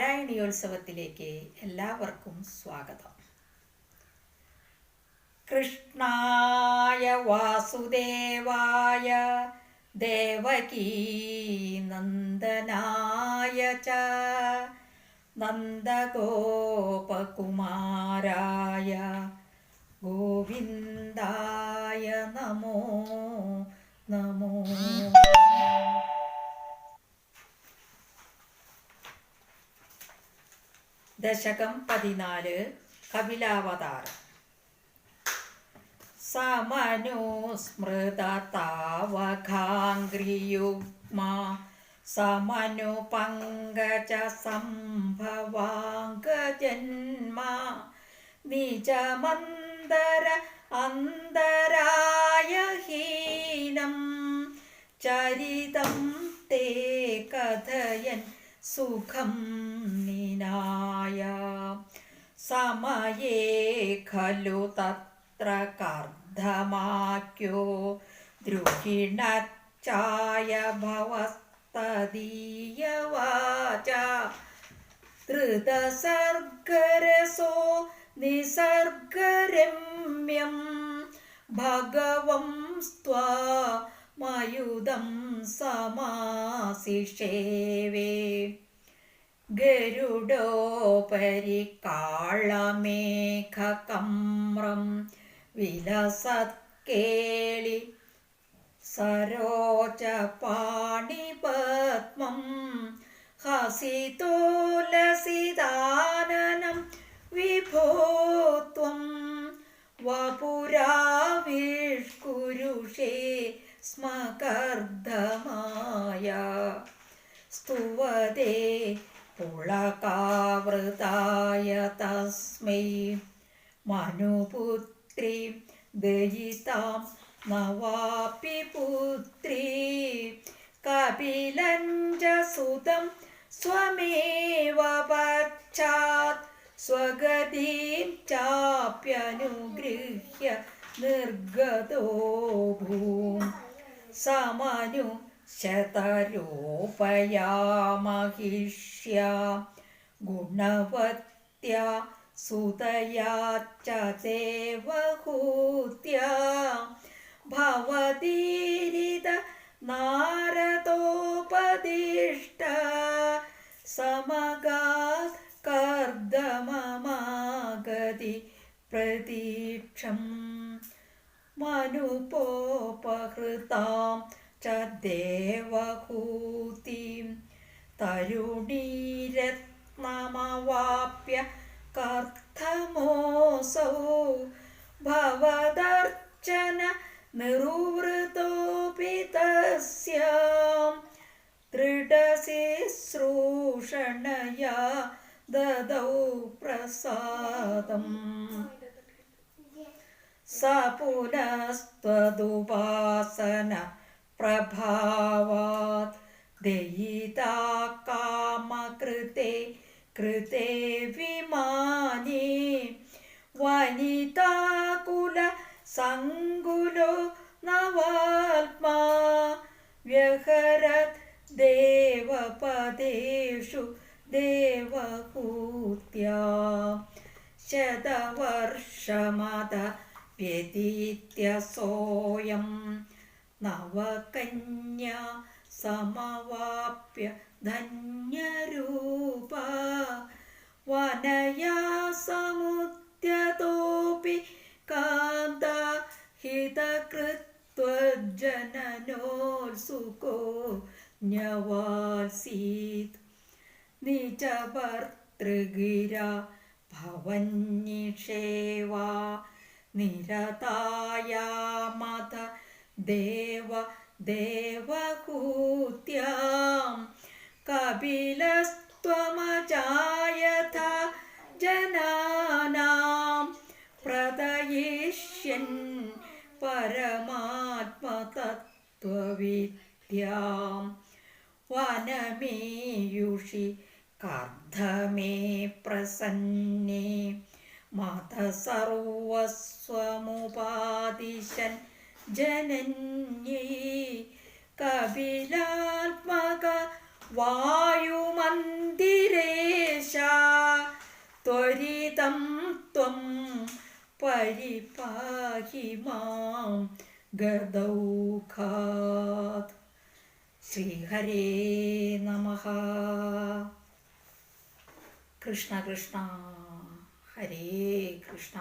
നാരായണീയോത്സവത്തിലേക്ക് എല്ലാവർക്കും സ്വാഗതം. കൃഷ്ണായ വാസുദേവായ ദേവകീ നന്ദനായ ച നന്ദഗോപകുമാരായ ഗോവിന്ദായ നമോ നമോ. ദശകം പതിനാല് കപിലാവതാരം. സമനുസ്മൃതതാവഘാംഗ്രിയുഗ്മ സമനു പങ്കജ സംഭവാംഗജന്മ നിജമന്തര അന്തരായഹീനം ചരിതം തേ കഥയൻ സുഖം. विनाय समये खलु तत्र कर्धमाख्यो द्रुहिणच्चाय भवस्तदीयवाच। धृतसर्गरसो निसर्गरम्यं भगवं स्त्वा मयुदं समासिषेवे ഗരുഡോപരി കാളമേഘകമ്രം വിലസത്കേളി സരോജ പാണിപത്മം ഹസിതോലസിതാനനം വിഭോത്വം. വപുരാവിഷ്കുരുഷേ സ്മകർദ്ധമായ സ്തുവതേ പുളകാവൃതായ തസ്മൈ. മനുപുത്രി ദയിതാം നവാപി പുത്രി. കപിലഞ്ച സുതം സ്വമേവ പശ്ചാത് സ്വഗതിം ചാപ്യനുഗൃഹ്യ നിർഗതോ ഭൂം. ശതരോപയാമഹിഷ്യ ഗുണവത്യ സുതയാ ച ദേവഹൂത്യ. ഭവതീരിത നാരദോപദിഷ്ട സമഗാത് കർദമമാഗതി പ്രതീക്ഷം. മനുപോപഹൃതാം च देवहूतिं तरुणीरत्नमवाप्य कर्थमोऽसौ भवदर्चन निरुवृतोऽपि तस्यां दृढशिश्रूषणया ददौ प्रसादम् स पुनस्त्वदुपासन प्रभावात् दयिता कामकृते कृते विमाने वनिताकुल सङ्गुलो नवात्मा व्यहरत् देवपदेषु देवहूत्या शतवर्षमद व्यतीत्य सोऽयं नवकन्या समवाप्य धन्यरूप वनया समुद्यतोऽपि कान्ता हितकृत्वजननोत्सुको न्यवासीत् निजभर्तृगिरा भवन्निषेवा निरतायामथ देव देवकूत्यां कपिलस्त्वमजायथ जनानां प्रदयिष्यन् परमात्मतत्त्वविद्यां वनमेयुषि कर्धमे प्रसन्ने मत सर्वस्वमुपादिशन् ജനന്യൈ കപിലാത്മക വായുമന്ദിരേശ ത്വരിതം ത്വം പരിപാഹി മാം ഗദൗഖാത് ശ്രീഹരേ നമ. കൃഷ്ണ കൃഷ്ണ. ഹരേ കൃഷ്ണ.